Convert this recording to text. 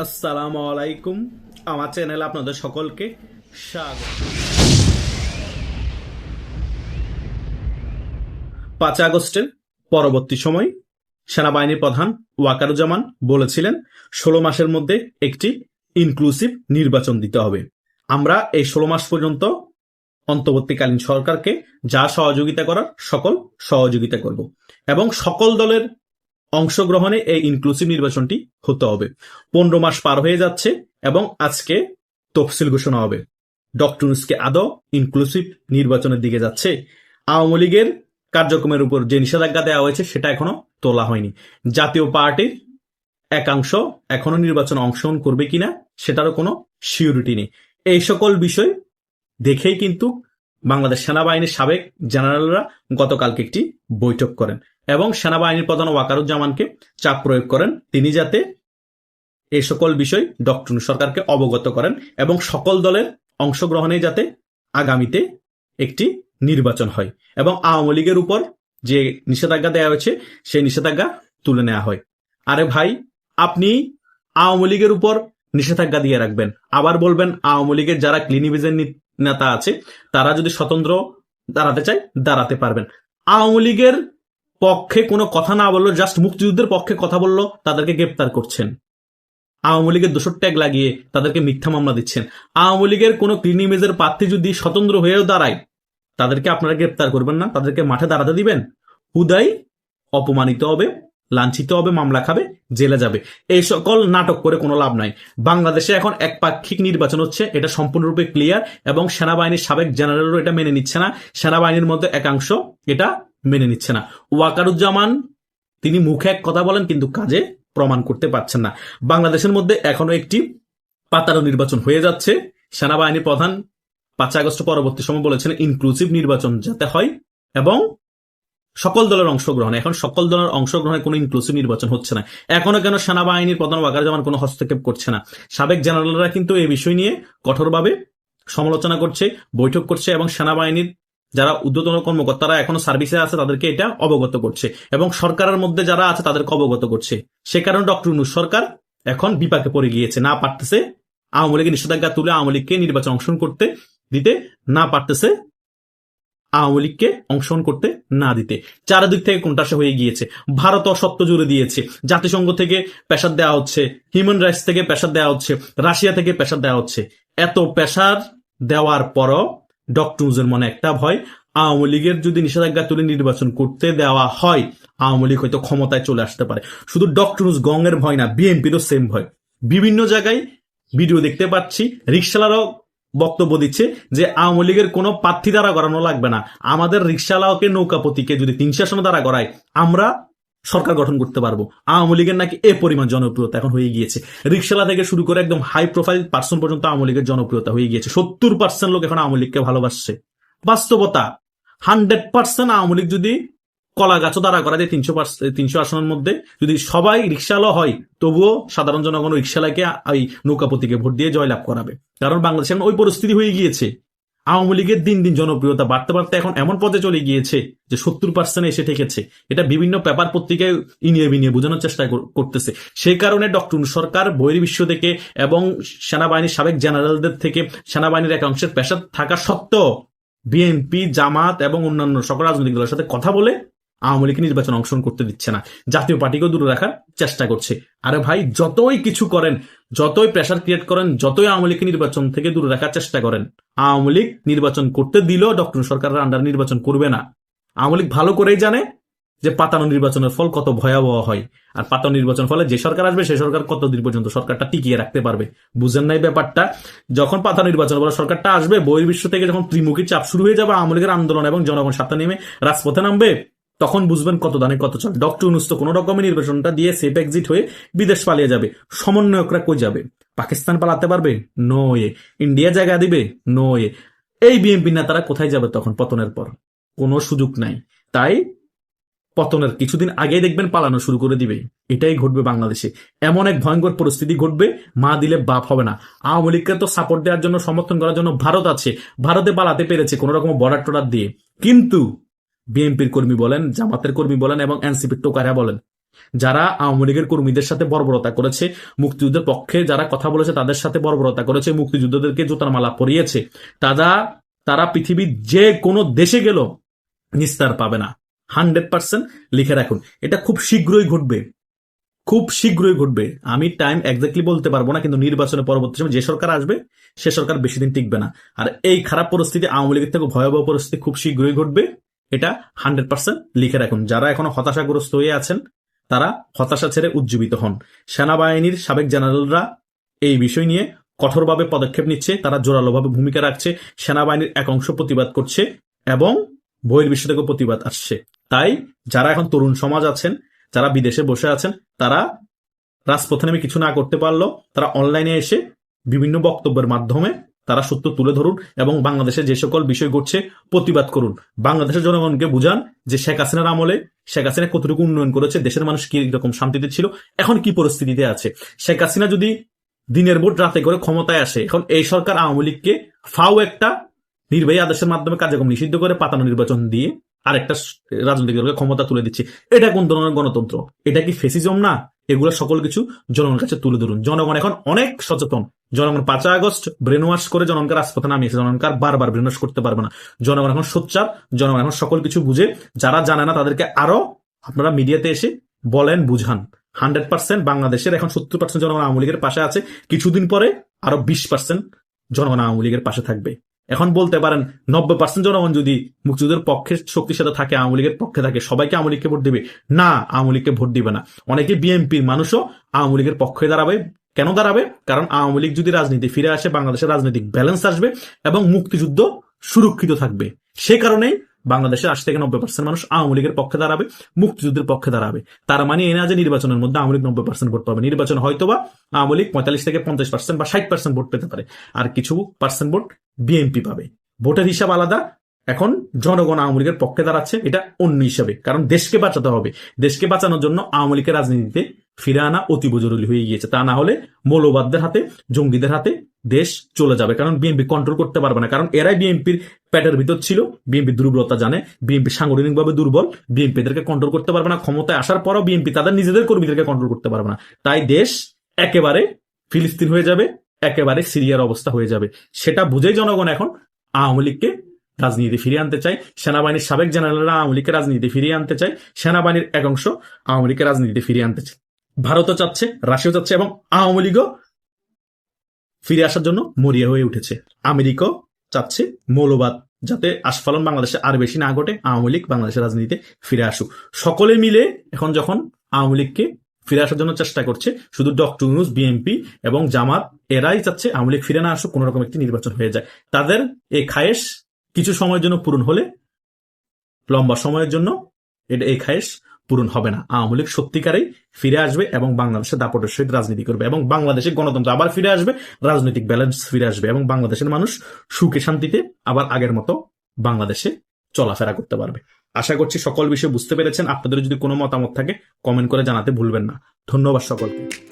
আসসালামু আলাইকুম, আমার চ্যানেলে আপনাদের সকলকে স্বাগত। পাঁচ আগস্টের পরবর্তী সময় সেনাবাহিনীর প্রধান ওয়াকারুজ্জামান বলেছিলেন, ষোলো মাসের মধ্যে একটি ইনক্লুসিভ নির্বাচন দিতে হবে। আমরা এই ষোলো মাস পর্যন্ত অন্তর্বর্তীকালীন সরকারকে যা সহযোগিতা করার সকল সহযোগিতা করব এবং সকল দলের অংশগ্রহণে এই ইনক্লুসিভ নির্বাচনটি হতে হবে। পনেরো মাস পার হয়ে যাচ্ছে এবং আজকে তফসিল ঘোষণা হবে। ডক্টর ইউনুসকে আদৌ ইনক্লুসিভ নির্বাচনের দিকে যাচ্ছে? আওয়ামী লীগের কার্যক্রমের উপর যে নিষেধাজ্ঞা দেওয়া হয়েছে সেটা এখনও তোলা হয়নি। জাতীয় পার্টির একাংশ এখনও নির্বাচনে অংশগ্রহণ করবে কিনা সেটারও কোনো সিউরিটি নেই। এই সকল বিষয় দেখেই কিন্তু বাংলাদেশ সেনাবাহিনীর সাবেক জেনারেলরা গতকালকে একটি বৈঠক করেন। এবং সেনাবাহিনীর প্রধান ওয়াকারুজ্জামানকে চাপ প্রয়োগ করেন। তিনি যাতে এই সকল বিষয় ডক্টর সরকারকে অবগত করেন এবং সকল দলের অংশগ্রহণে যাতে আগামীতে একটি নির্বাচন হয় এবং আওয়ামী লীগের উপর যে নিষেধাজ্ঞা দেওয়া হয়েছে, সেই নিষেধাজ্ঞা তুলে নেওয়া হয়। আরে ভাই, আপনি আওয়ামী লীগের উপর নিষেধাজ্ঞা দিয়ে রাখবেন। আবার বলবেন আওয়ামী লীগের যারা ক্লিনিভিজের নেতা আছে, তারা যদি স্বতন্ত্র দাঁড়াতে চায়, দাঁড়াতে পারবেন। আওয়ামী লীগের পক্ষে কোনো কথা না বলল জাস্ট মুক্তিযুদ্ধের পক্ষে কথা বলল, তাদেরকে গ্রেপ্তার করছেন। আওয়ামী লীগের দোষর ট্যাগ লাগিয়ে তাদেরকে মিথ্যা মামলা দিচ্ছেন। আওয়ামী লীগের কোনো ক্লিনিমেজের প্রার্থী যদি স্বতন্ত্র হয়েও দাঁড়ায়, তাদেরকে আপনারা গ্রেপ্তার করবেন না, তাদেরকে মাঠে দাঁড়াতে দিবেন। হুদাই অপমানিত হবে, লাঞ্ছিত হবে, মামলা খাবে, জেলে যাবে। এই সকল নাটক করে কোনো লাভ নাই। বাংলাদেশে এখন একপাক্ষিক নির্বাচন হচ্ছে, এটা সম্পূর্ণরূপে ক্লিয়ার এবং সেনাবাহিনীর সাবেক জেনারেলও এটা মেনে নিচ্ছে না। সেনাবাহিনীর মধ্যে একাংশ এটা মেনে নিচ্ছে না। ওয়াকারুজ্জামান, তিনি মুখে এক কথা বলেন, কিন্তু কাজে প্রমাণ করতে পারছেন না। বাংলাদেশের মধ্যে এখনও একটি পাতারো নির্বাচন হয়ে যাচ্ছে। সেনাবাহিনীর প্রধান পাঁচ আগস্ট পরবর্তী সময় বলেছেন, ইনক্লুসিভ নির্বাচন যাতে হয় এবং সকল দলের অংশগ্রহণ এখন সকল দলের অংশগ্রহণে কোনো ইনক্লুসিভ নির্বাচন হচ্ছে না। এখনও কেন সেনাবাহিনীর প্রধান ওয়াকারুজ্জামান কোনো হস্তক্ষেপ করছে না? সাবেক জেনারেলরা কিন্তু এই বিষয় নিয়ে কঠোরভাবে সমালোচনা করছে, বৈঠক করছে এবং সেনাবাহিনীর যারা ঊর্ধ্বতন কর্মকর্তারা এখনও সার্ভিসে আছে, তাদেরকে এটা অবগত করছে। এবং সরকারের মধ্যে যারা আছে, তাদেরকে অবগত করছে। সে কারণে ডক্টর নুর সরকার এখন বিপাকে পড়ে গিয়েছে। না পারতেছে আওয়ামী লীগের নিষেধাজ্ঞা তুলে আওয়ামী লীগকে নির্বাচন অংশগ্রহণ করতে, দিতে, না পারতেছে আওয়ামী লীগকে অংশগ্রহণ করতে, না দিতে। চারিদিক থেকে কোনটাসে হয়ে গিয়েছে। ভারত অসত্য জুড়ে দিয়েছে। জাতিসংঘ থেকে প্রেশার দেওয়া হচ্ছে। হিউম্যান রাইটস থেকে প্রেশার দেওয়া হচ্ছে। রাশিয়া থেকে প্রেশার দেওয়া হচ্ছে। এত প্রেশার দেওয়ার পরও ডক্টরুজের মনে একটা ভয়, আওয়ামী লীগের যদি নিষেধাজ্ঞা তুলে নির্বাচন করতে দেওয়া হয়, আওয়ামী লীগ হয়তো ক্ষমতায় চলে আসতে পারে। শুধু ডক্টরুজ গঙ্গের ভয় না, বিএনপিরও সেম ভয়। বিভিন্ন জায়গায় ভিডিও দেখতে পাচ্ছি রিক্সালারও বক্তব্য দিচ্ছে যে আওয়ামী লীগের কোনো প্রার্থী দ্বারা করানো লাগবে না। আমাদের রিক্সালাওকে নৌকাপতিকে যদি তিনশো আসনে দ্বারা করায় আমরা সরকার গঠন করতে পারব। আওয়ামী লীগের নাকি এ পরিমাণ জনপ্রিয়তা এখন হয়ে গিয়েছে। রিক্সালা থেকে শুরু করে একদম হাই প্রোফাইল পার্সন পর্যন্ত আওয়ামী লীগের জনপ্রিয়তা হয়ে গিয়েছে। সত্তর পার্সেন্ট লোক এখন আওয়ামী লীগকে ভালোবাসছে। বাস্তবতা হান্ড্রেড পার্সেন্ট আওয়ামী লীগ যদি কলা গাছও দ্বারা করা যায় তিনশো তিনশো আসনের মধ্যে, যদি সবাই রিক্সালো হয়, তবুও সাধারণ জনগণ রিক্সালাকে ওই নৌকাপতিকে ভোট দিয়ে জয়লাভ করাবে। কারণ বাংলাদেশে এখন ওই পরিস্থিতি হয়ে গিয়েছে। আওয়ামী লীগের দিন দিন জনপ্রিয়তা বাড়তে বাড়তে এখন এমন পথে চলে গিয়েছে যে সত্তর পার্সেন্ট এসে ঠেকেছে। এটা বিভিন্ন পেপার পত্রিকায় ইনিয়ে বিনিয়ে বোঝানোর চেষ্টা করতেছে। সেই কারণে ডক্টর সরকার বহির্বিশ্ব থেকে এবং সেনাবাহিনীর সাবেক জেনারেলদের থেকে সেনাবাহিনীর একাংশের পেশা থাকা সত্ত্বেও বিএনপি, জামাত এবং অন্যান্য সকল রাজনৈতিক দলের সাথে কথা বলে আওয়ামী লীগ নির্বাচন অংশগ্রহণ করতে দিচ্ছে না। জাতীয় পার্টিকেও দূরে রাখার চেষ্টা করছে। আরে ভাই, যতই কিছু করেন, যতই প্রেশার ক্রিয়েট করেন, যতই আওয়ামী লীগকে নির্বাচন থেকে দূরে রাখার চেষ্টা করেন, আওয়ামী লীগ নির্বাচন করতে দিলেও ডক্টর সরকারের আন্ডার নির্বাচন করবে না। আওয়ামী লীগ ভালো করেই জানে যে পাতানো নির্বাচনের ফল কত ভয়াবহ হয়। আর পাতানো নির্বাচন ফলে যে সরকার আসবে সেই সরকার কতদিন পর্যন্ত সরকারটা টিকিয়ে রাখতে পারবে? বুঝেন নাই ব্যাপারটা? যখন পাতা নির্বাচন বলে সরকারটা আসবে, বহির্বিশ্ব থেকে যখন ত্রিমুখী চাপ শুরু হয়ে যাবে, আওয়ামী লীগের আন্দোলন এবং জনগণ সাথে নেমে রাজপথে নামবে তখন বুঝবেন কত দানে কত চল। ডক্টর ইউনুস তো কোনো রকমের নির্বাচনটা দিয়ে সেফ এক্সিট হয়ে বিদেশ পালিয়ে যাবে। সমন্বয়করা কই যাবে? পাকিস্তান পালাতে পারবে? নো এ ইন্ডিয়া জায়গা দিবে? নো এ এই বিএনপি নেতারা কোথায় যাবে তখন পতনের পর? কোনো সুযোগ নাই। তাই পতনের কিছুদিন আগেই দেখবেন পালানো শুরু করে দিবে। এটাই ঘটবে বাংলাদেশে। এমন এক ভয়ঙ্কর পরিস্থিতি ঘটবে, মা দিলে বাপ হবে না। আওয়ামী লীগকে তো সাপোর্ট দেওয়ার জন্য, সমর্থন করার জন্য ভারত আছে। ভারতে পালাতে পেরেছে কোন রকম বর্ডার টোডার দিয়ে। কিন্তু বিএনপির কর্মী বলেন, জামাতের কর্মী বলেন এবং এনসিপির টোকারা বলেন। যারা আওয়ামী লীগের কর্মীদের সাথে বর্বরতা করেছে, মুক্তিযুদ্ধের পক্ষে যারা কথা বলেছে তাদের সাথে বর্বরতা করেছে, মুক্তিযুদ্ধদেরকে জুতার মালা পরিয়েছে, তারা তারা পৃথিবীর যে কোনো দেশে গেল নিস্তার পাবে না। হান্ড্রেড পার্সেন্ট লিখে রাখুন। এটা খুব শীঘ্রই ঘটবে। খুব শীঘ্রই ঘটবে। আমি টাইম একজাক্টলি বলতে পারব না, কিন্তু নির্বাচনের পরবর্তী সময় যে সরকার আসবে, সে সরকার বেশি দিন টিকবে না। আর এই খারাপ পরিস্থিতি আওয়ামী লীগের থেকে ভয়াবহ পরিস্থিতি খুব শীঘ্রই ঘটবে। এটা হান্ড্রেড পার্সেন্ট লিখে রাখুন। যারা এখনও হতাশাগ্রস্ত হয়ে আছেন, তারা হতাশা ছেড়ে উজ্জীবিত হন। সেনাবাহিনীর সাবেক জেনারেলরা এই বিষয় নিয়ে কঠোরভাবে পদক্ষেপ নিচ্ছে, তারা জোরালোভাবে ভূমিকা রাখছে, সেনাবাহিনীর এক অংশ প্রতিবাদ করছে এবং বহির্বিশ্ব থেকেও প্রতিবাদ আসছে। তাই যারা এখন তরুণ সমাজ আছেন, যারা বিদেশে বসে আছেন, তারা রাজপথে নেমে কিছু না করতে পারল তারা অনলাইনে এসে বিভিন্ন বক্তব্যের মাধ্যমে তারা সত্য তুলে ধরুন এবং বাংলাদেশে যে সকল বিষয় ঘটছে প্রতিবাদ করুন। বাংলাদেশের জনগণকে বুঝান যে শেখ হাসিনার আমলে শেখ হাসিনা কতটুকু উন্নয়ন করেছে, দেশের মানুষ কি রকম শান্তিতে ছিল, এখন কি পরিস্থিতিতে আছে? শেখ হাসিনা যদি দিনের ভোট রাতে করে ক্ষমতায় আসে, এখন এই সরকার আওয়ামী লীগকে ফাও একটা নির্বাহী আদেশের মাধ্যমে কার্যক্রম নিষিদ্ধ করে পাতানো নির্বাচন দিয়ে আরেকটা রাজনৈতিক দলকে ক্ষমতা তুলে দিচ্ছে, এটা কোন ধরনের গণতন্ত্র? এটা কি ফেসিজম না? এগুলো সকল কিছু জনগণের কাছে তুলে ধরুন। জনগণ এখন অনেক সচেতন জনগণ পাঁচই আগস্ট ব্রেন ওয়াশ করে জনগণকে রাজপথে নামিয়েছে। জনগণকে বারবার ব্রেন ওয়াশ করতে পারবে না। জনগণ এখন সোচ্চার, জনগণ এখন সকল কিছু বুঝে, যারা জানে না তাদেরকে আরও আপনারা মিডিয়াতে এসে বলেন, বুঝান। হান্ড্রেড পার্সেন্ট বাংলাদেশের এখন সত্তর পার্সেন্ট জনগণ আওয়ামী লীগের পাশে আছে। কিছুদিন পরে আরও বিশ পার্সেন্ট জনগণ আওয়ামী লীগের পাশে থাকবে। এখন বলতে পারেন, নব্বই পার্সেন্ট জনগণ যদি মুক্তিযুদ্ধের পক্ষে শক্তির সাথে থাকে, আওয়ামী লীগের পক্ষে থাকে, সবাইকে আওয়ামী লীগকে ভোট দিবে। না, আওয়ামী লীগকে ভোট দিবে না। অনেকে বিএনপির মানুষও আওয়ামী লীগের পক্ষে দাঁড়াবে। কেন দাঁড়াবে? কারণ আওয়ামী লীগ যদি রাজনীতি ফিরে আসে, বাংলাদেশের রাজনৈতিক ব্যালেন্স আসবে এবং মুক্তিযুদ্ধ সুরক্ষিত থাকবে। সে কারণেই বাংলাদেশের আশি থেকে নব্বই পার্সেন্ট মানুষ আওয়ামী লীগের পক্ষে দাঁড়াবে, মুক্তিযুদ্ধের পক্ষে দাঁড়াবে। তার মানে এ না যে নির্বাচনের মধ্যে আওয়ামী লীগ নব্বই পার্সেন্ট ভোট পাবে। নির্বাচন হয়তোবা আওয়ামী লীগ পঁয়তাল্লিশ থেকে পঞ্চাশ পার্সেন্ট বা ষাট পার্সেন্ট ভোট পেতে পারে। আর কিছু পার্সেন্ট ভোট বিএনপি পাবে। ভোটের হিসাব আলাদা। এখন জনগণ আওয়ামী লীগের পক্ষে দাঁড়াচ্ছে, এটা অন্য হিসাবে। কারণ দেশকে বাঁচাতে হবে। দেশকে বাঁচানোর জন্য আওয়ামী লীগের রাজনীতিতে ফিরে আনা অতীব জরুরি হয়ে গিয়েছে। তা না হলে মৌলবাদদের হাতে, জঙ্গিদের হাতে দেশ চলে যাবে। কারণ বিএনপি কন্ট্রোল করতে পারবে না। কারণ এরাই বিএনপির প্যাটের ভিতর ছিল। বিএনপি দুর্বলতা জানে। বিএনপি সাংগঠনিকভাবে দুর্বল। বিএনপি এদেরকে কন্ট্রোল করতে পারবে না। ক্ষমতায় আসার পরও বিএনপি তাদের নিজেদের কর্মীদেরকে কন্ট্রোল করতে পারবে না। তাই দেশ একেবারে ফিলিস্তিন হয়ে যাবে। একেবারে সিরিয়ার অবস্থা হয়ে যাবে। সেটা বুঝেই জনগণ এখন আওয়ামী লীগকে রাজনীতি ফিরিয়ে আনতে চায়। সেনাবাহিনীর সাবেক জেনারেলরা আওয়ামী লীগকে রাজনীতি ফিরিয়ে আনতে চায়। সেনাবাহিনীর এক অংশ আওয়ামী লীগকে রাজনীতি ফিরিয়ে আনতে চায়। ভারতও চাচ্ছে, রাশিয়াও চাচ্ছে এবং আওয়ামী লীগও ফিরে আসার জন্য মরিয়া হয়ে উঠেছে। আমেরিকাও চাচ্ছে মৌলবাদ যাতে আস্ফালন বাংলাদেশে আর বেশি না ঘটে, আওয়ামী লীগ বাংলাদেশের রাজনীতিতে ফিরে আসুক। সকলে মিলে এখন যখন আওয়ামী লীগকে ফিরে আসার জন্য চেষ্টা করছে, শুধু ডক্টর ইউনুস, বিএনপি এবং জামাত, এরাই চাচ্ছে আওয়ামী লীগ ফিরে না আসুক, কোন রকম একটি নির্বাচন হয়ে যায়। তাদের এই খায়েশ কিছু সময়ের জন্য পূরণ হলে, লম্বা সময়ের জন্য এটা এই খায়েশ পূরণ হবে না। আওয়ামী লীগ সত্যিকারেই ফিরে আসবে এবং বাংলাদেশে দাপটের সহিত রাজনীতি করবে এবং বাংলাদেশের গণতন্ত্র আবার ফিরে আসবে, রাজনৈতিক ব্যালেন্স ফিরে আসবে এবং বাংলাদেশের মানুষ সুখে শান্তিতে আবার আগের মতো বাংলাদেশে চলাফেরা করতে পারবে। আশা করছি সকল বিষয়ে বুঝতে পেরেছেন। আপনাদের যদি কোনো মতামত থাকে কমেন্ট করে জানাতে ভুলবেন না। ধন্যবাদ সকলকে।